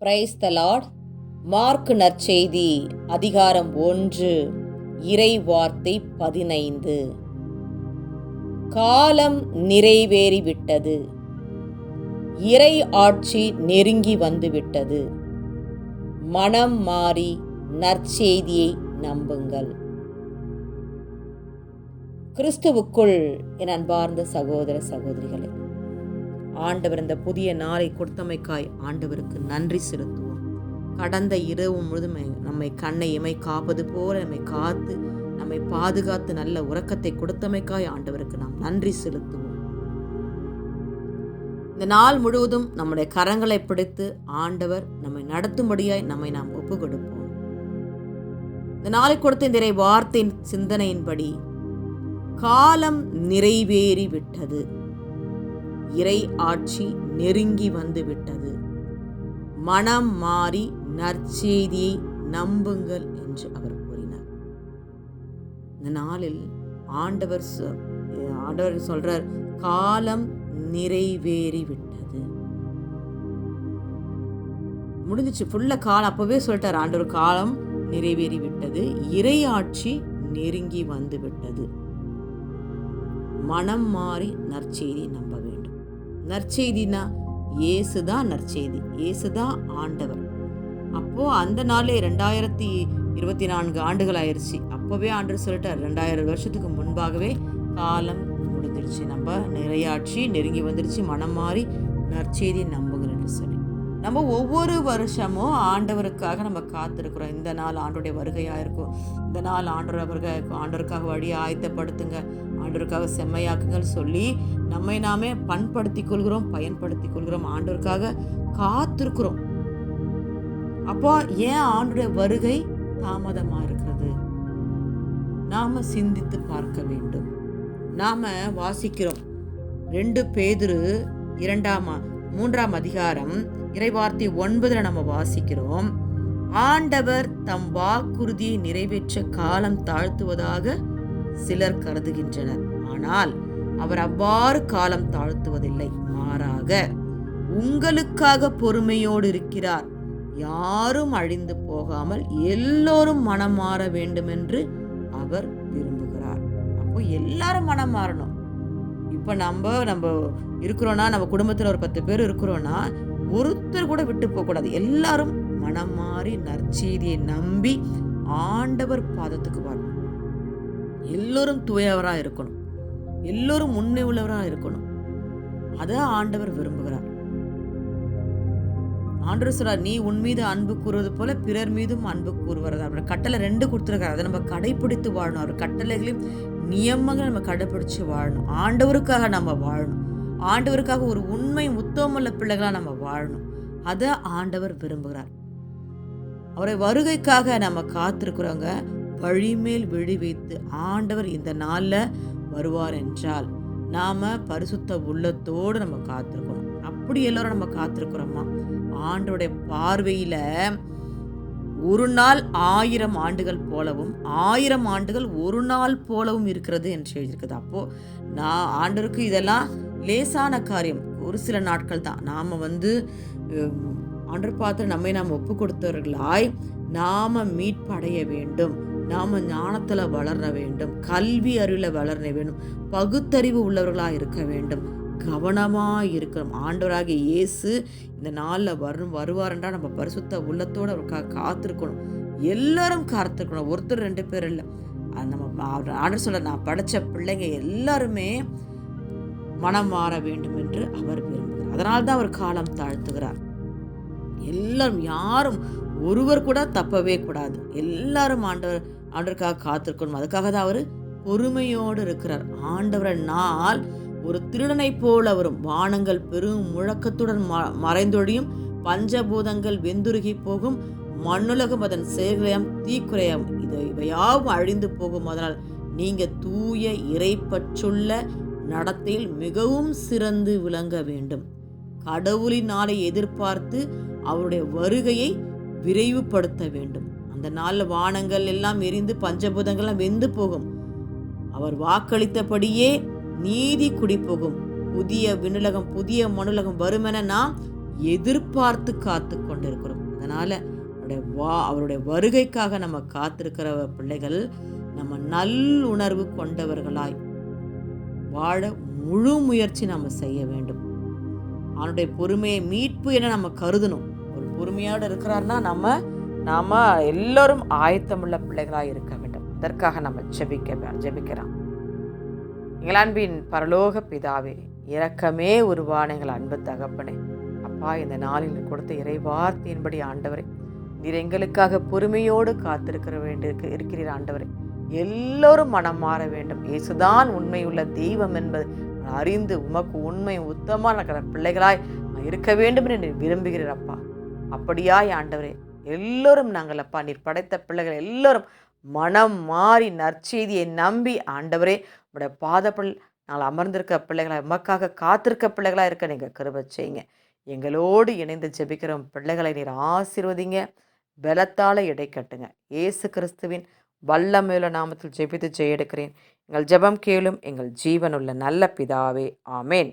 Praise the Lord mark நற்செய்தி அதிகாரம் ஒன்று இறை வார்த்தை பதினைந்து. காலம் நிறைவேறிவிட்டது. இறை ஆட்சி நெருங்கி வந்துவிட்டது. மனம் மாறி நற்செய்தியை நம்புங்கள். கிறிஸ்துவுக்குள் என் அன்பார்ந்த சகோதர சகோதரிகளே ஆண்டவர் இந்த புதிய நாளை கொடுத்தமைக்காய் ஆண்டவருக்கு நன்றி செலுத்துவோம். கடந்த இரவு முழுதும் நம்மை கண்ணை இமை காப்பது போல நம்மை காத்து நம்மை பாதுகாத்து நல்ல உறக்கத்தை கொடுத்தமைக்காய் ஆண்டவருக்கு நாம் நன்றி செலுத்துவோம். இந்த நாள் முழுவதும் நம்முடைய கரங்களை பிடித்து ஆண்டவர் நம்மை நடத்தும்படியாய் நம்மை நாம் ஒப்பு கொடுப்போம் இந்த நாளை கொடுத்த இந்த வார்த்தையின் சிந்தனையின்படி காலம் நிறைவேறி விட்டது இறை ஆட்சி நெருங்கி வந்து விட்டது மனம் மாறி நற்செய்தியை நம்புங்கள் என்று அவர் கூறினார். இந்த நாளில் ஆண்டவர் சொ- ஆண்டவர் சொல்றார் காலம் நிறைவேறி விட்டது முடிஞ்சிச்சு ஃபுல்ல காலம் அப்பவே சொல்லிட்டார் ஆண்டவர் காலம் நிறைவேறி விட்டது இறை ஆட்சி நெருங்கி வந்து விட்டது மனம் மாறி நற்செய்தி நம்ப வேண்டும் நற்செய்தினா இயேசுதான் நற்செய்தி இயேசுதான் ஆண்டவர். அப்போ அந்த நாளே ரெண்டாயிரத்தி இருபத்தி நான்கு ஆண்டுகள் ஆயிடுச்சு அப்போவே ஆண்டு சொல்லிட்டார் ரெண்டாயிரம் வருஷத்துக்கு முன்பாகவே காலம் முடிஞ்சிருச்சு. நம்ம நிறையாட்சி நெருங்கி வந்துருச்சு மனம் மாறி நற்செய்தி நம்புகிறேன்னு சொல்லி. நம்ம ஒவ்வொரு வருஷமும் ஆண்டவருக்காக நம்ம காத்திருக்கிறோம். இந்த நாள் ஆண்டுடைய வருகையாக இருக்கும். இந்த நாள் ஆண்டவர் வருகை ஆண்டவருக்காக வழியை ஆயத்தப்படுத்துங்க. ஆண்டவருக்காக செம்மையாக்குங்கள் சொல்லி நம்மை நாமே பண்படுத்திக் கொள்கிறோம் பயன்படுத்திக் கொள்கிறோம். ஆண்டவருக்காக காத்திருக்கிறோம். அப்போ ஏன் ஆண்டுடைய வருகை தாமதமாக இருக்கிறது? நாம் சிந்தித்து பார்க்க வேண்டும். நாம் வாசிக்கிறோம். ரெண்டு பேதிரு இரண்டாம் மூன்றாம் அதிகாரம் இறைவார்த்தை ஒன்பதுல நம்ம வாசிக்கிறோம். ஆண்டவர் தம் வாக்குறுதியை நிறைவேற்ற காலம் தாழ்த்துவதாக சிலர் கருதுகின்றனர். ஆனால் அவர் அவ்வாறு காலம் தாழ்த்துவதில்லை. மாறாக உங்களுக்காக பொறுமையோடு இருக்கிறார். யாரும் அழிந்து போகாமல் எல்லோரும் மனம் மாற வேண்டும் என்று அவர் விரும்புகிறார். அப்போ எல்லாரும் மனம் மாறணும். இப்போ நம்ம நம்ம இருக்கிறோன்னா நம்ம குடும்பத்தில் ஒரு பத்து பேர் இருக்கிறோன்னா ஒருத்தர் கூட விட்டு போகக்கூடாது எல்லாரும் மனம் மாறி நற்செய்தியை நம்பி ஆண்டவர் பாதத்துக்கு வரணும். எல்லோரும் தூயவராக இருக்கணும். எல்லோரும் உண்மை உள்ளவராக இருக்கணும். அதை ஆண்டவர் விரும்புகிறார். ஆண்டவர் சொல்றார் நீ உன் மீது அன்பு கூறுவது போல பிறர் மீதும் அன்பு கூறுவது அவர் கட்டளை ரெண்டு கொடுத்துருக்காரு. அதை நம்ம கடைபிடித்து வாழணும். அவர் கட்டளைகளையும் நியமங்களை நம்ம கடைபிடிச்சு வாழணும். ஆண்டவருக்காக நம்ம வாழணும். ஆண்டவருக்காக ஒரு உண்மை உத்தமமுள்ள பிள்ளைகளாக நம்ம வாழணும். அதை ஆண்டவர் விரும்புகிறார். அவரை வருகைக்காக நம்ம காத்திருக்கிறவங்க வழிமேல் விழி வைத்து ஆண்டவர் இந்த நாளில் வருவார் என்றால் நாம் பரிசுத்த உள்ளத்தோடு நம்ம காத்திருக்கிறோம். அப்படி எல்லாரும் நம்ம காத்திருக்கிறோமா ஆண்டோடைய பார்வையில் ஒரு நாள் ஆயிரம் ஆண்டுகள் போலவும் ஆயிரம் ஆண்டுகள் ஒரு நாள் போலவும் இருக்கிறது என்று எழுதியிருக்குது. அப்போ நான் ஆண்டருக்கு இதெல்லாம் லேசான காரியம். ஒரு சில நாட்கள் தான். நாம வந்து ஆண்டர் பார்த்து நம்மை நாம் ஒப்பு கொடுத்தவர்களாய் நாம மீட்படைய வேண்டும். நாம ஞானத்துல வளர வேண்டும். கல்வி அறிவில் வளர வேண்டும். பகுத்தறிவு உள்ளவர்களாக இருக்க வேண்டும். கவனமாக இருக்கணும் ஆண்டவராக இயேசு இந்த நாளில் வரும் வருவாருன்றா நம்ம பரிசுத்த உள்ளத்தோடு அவருக்காக காத்திருக்கணும். எல்லாரும் காத்திருக்கணும். ஒருத்தர் ரெண்டு பேர் இல்லை. அது நம்ம அவர் ஆண்டவர் சொல்ல நான் படித்த பிள்ளைங்க எல்லாருமே மனம் மாற வேண்டும் என்று அவர் விரும்புகிறார். அதனால் தான் அவர் காலம் தாழ்த்துகிறார். எல்லாரும் யாரும் ஒருவர் கூட தப்பவே கூடாது. எல்லாரும் ஆண்டவர் ஆண்டவருக்காக காத்திருக்கணும். அதுக்காக தான் அவர் பொறுமையோடு இருக்கிறார். ஆண்டவரை நாள் ஒரு திருடனைப் போல வரும் வானங்கள் பெரும் முழக்கத்துடன் ம- மறைந்தொழியும் பஞ்சபூதங்கள் வெந்துருகி போகும் மண்ணுலகம் அதன் செயல்களையும் தீக்குறையாம் இது இவையாவும் அழிந்து போகும். அதனால் நீங்க தூய இறைப்பற்றுள்ள நடத்தையில் மிகவும் சிறந்து விளங்க வேண்டும். கடவுளின் நாளை எதிர்பார்த்து அவருடைய வருகையை விரைவுபடுத்த வேண்டும். அந்த நாளில் வானங்கள் எல்லாம் எரிந்து பஞ்சபூதங்கள்லாம் வெந்து போகும். அவர் வாக்களித்தபடியே நீதி குடிபோகும். புதிய விண்ணுலகம் புதிய மனுலகம் வருமென நாம் எதிர்பார்த்து காத்து கொண்டிருக்கிறோம். அதனால் அவருடைய வா அவருடைய வருகைக்காக நம்ம காத்திருக்கிற பிள்ளைகள் நம்ம நல்லுணர்வு கொண்டவர்களாய் வாழ முழு முயற்சி நம்ம செய்ய வேண்டும். அவனுடைய பொறுமையை மீட்பு என நம்ம கருதணும். ஒரு பொறுமையோடு இருக்கிறார்னா நம்ம நாம் எல்லோரும் ஆயத்தமுள்ள பிள்ளைகளாக இருக்க வேண்டும். அதற்காக நம்ம ஜெபிக்க ஜெபிக்கிறோம் எங்களான்பின் பரலோக பிதாவே இரக்கமே உருவான எங்கள் அன்பு தகப்பனே. அப்பா இந்த நாளில் கொடுத்த இறை வார்த்தையின்படி ஆண்டவரே நீர் எங்களுக்காக பொறுமையோடு காத்திருக்கிற வேண்டியிருக்கு இருக்கிறீர் ஆண்டவரே. எல்லோரும் மனம் மாற வேண்டும். இயேசுதான் உண்மையுள்ள தெய்வம் என்பது அறிந்து உமக்கு உண்மை உத்தமாக இருக்கிற பிள்ளைகளாய் நான் இருக்க வேண்டும் என்று விரும்புகிறீர் அப்பா. அப்படியாய் ஆண்டவரே எல்லோரும் நாங்கள் அப்பா நீர் படைத்த பிள்ளைகள் எல்லோரும் மனம் மாறி நற்செய்தியை நம்பி ஆண்டவரே நம்முடைய பாதப்பல் நாங்கள் அமர்ந்திருக்க பிள்ளைகளாக எமக்காக காத்திருக்க பிள்ளைகளாக இருக்க நீங்கள் கிருபை செய்யுங்க. எங்களோடு இணைந்து ஜெபிக்கிற பிள்ளைகளை நீர் ஆசீர்வதிங்க. பலத்தால் இடை கட்டுங்க. இயேசு கிறிஸ்துவின் வல்லமையுள்ள நாமத்தில் ஜெபித்து ஜெயெடுக்கிறேன். எங்கள் ஜெபம் கேளும் எங்கள் ஜீவனுள்ள நல்ல பிதாவே. ஆமேன்.